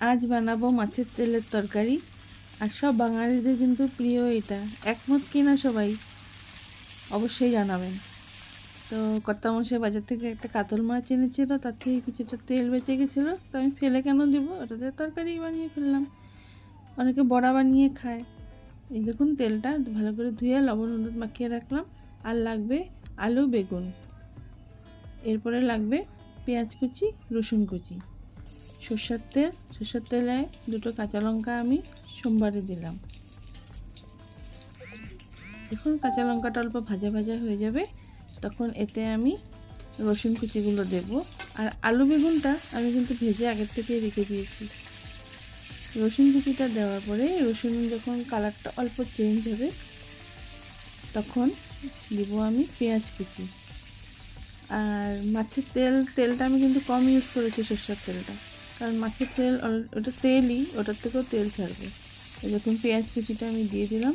আজ বানাবো মাছের তেলের তরকারি। আর সব বাঙালিদের কিন্তু প্রিয় এটা। একমত কিনা সবাই? অবশ্যই জানাবেন। তো কর্তামশাই বাজার থেকে একটা কাতল মাছ এনেছিল, তার থেকে কিছুটা তেল বেঁচে গেছিল। তো আমি ফেলে কেন দেবো? ওটাতে তরকারি বানিয়ে ফেললাম। অনেকে বড়া বানিয়ে খায়। এই দেখুন তেলটা ভালো করে ধুয়ে লবণ হলুদ মাখিয়ে রাখলাম। আর লাগবে আলু, বেগুন। এরপরে লাগবে পেঁয়াজ কুচি, রসুন কুচি। সর্ষের তেল, সর্ষের তেলে দুটো কাঁচা লঙ্কা আমি সোমবারে দিলাম। যখন কাঁচা লঙ্কাটা অল্প ভাজা ভাজা হয়ে যাবে, তখন এতে আমি রসুন কুচিগুলো দেব। আর আলু বেগুনটা আমি কিন্তু ভেজে আগের থেকে রেখে দিয়েছি। রসুন কুচিটা দেওয়ার পরে রসুন যখন কালারটা অল্প চেঞ্জ হবে, তখন দিব আমি পেঁয়াজ কুচি। আর মাছের তেল, তেলটা আমি কিন্তু কম ইউজ করেছি সর্ষের তেলটা। কারণ মাছের তেল ওটা তেলই, ওটার থেকেও তেল ছাড়বে। দেখুন পেঁয়াজ কুচিটা আমি দিয়ে দিলাম,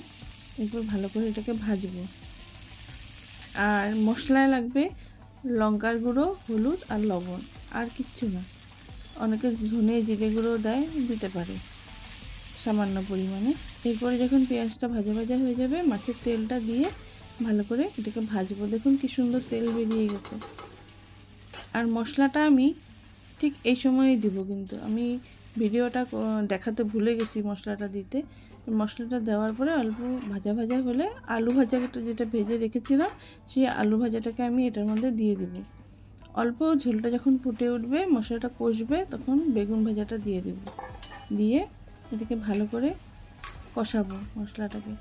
এরপর ভালো করে এটাকে ভাজবো। আর মশলায় লাগবে লঙ্কার গুঁড়ো, হলুদ আর লবণ, আর কিচ্ছু না। অনেকে ধনে জিরে গুঁড়ো দেয়, দিতে পারে সামান্য পরিমাণে। এরপরে যখন পেঁয়াজটা ভাজা ভাজা হয়ে যাবে, মাছের তেলটা দিয়ে ভালো করে এটাকে ভাজবো। দেখুন কি সুন্দর তেল বেরিয়ে গেছে। আর মশলাটা আমি ঠিক এই সময়েই দিব কিন্তু। আমি ভিডিওটা দেখাতে ভুলে গেছি মশলাটা দিতে। মশলাটা দেওয়ার পরে অল্প ভাজা ভাজা হলে আলু ভাজাটা যেটা ভেজে রেখেছিলাম, সেই আলু ভাজাটাকে আমি এটার মধ্যে দিয়ে দিব। অল্প ঝোলটা যখন ফুটে উঠবে, মশলাটা কষবে, তখন বেগুন ভাজাটা দিয়ে দেব। দিয়ে এটাকে ভালো করে কষাবো মশলাটাকে।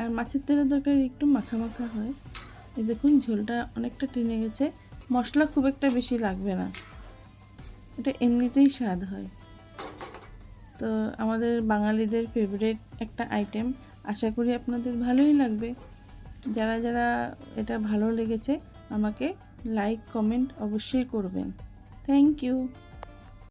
আর মাছের তেলের তরকারি একটু মাখা মাখা হয়। এই দেখুন, ঝোলটা অনেকটা টেনে গেছে। মশলা খুব একটা বেশি লাগবে না। এটা এমনিতেই স্বাদ হয়। তো আমাদের বাঙালিদের ফেভারিট একটা আইটেম আশা করি আপনাদের ভালোই লাগবে। যারা যারা এটা ভালো লেগেছে, আমাকে লাইক কমেন্ট অবশ্যই করবেন। Thank you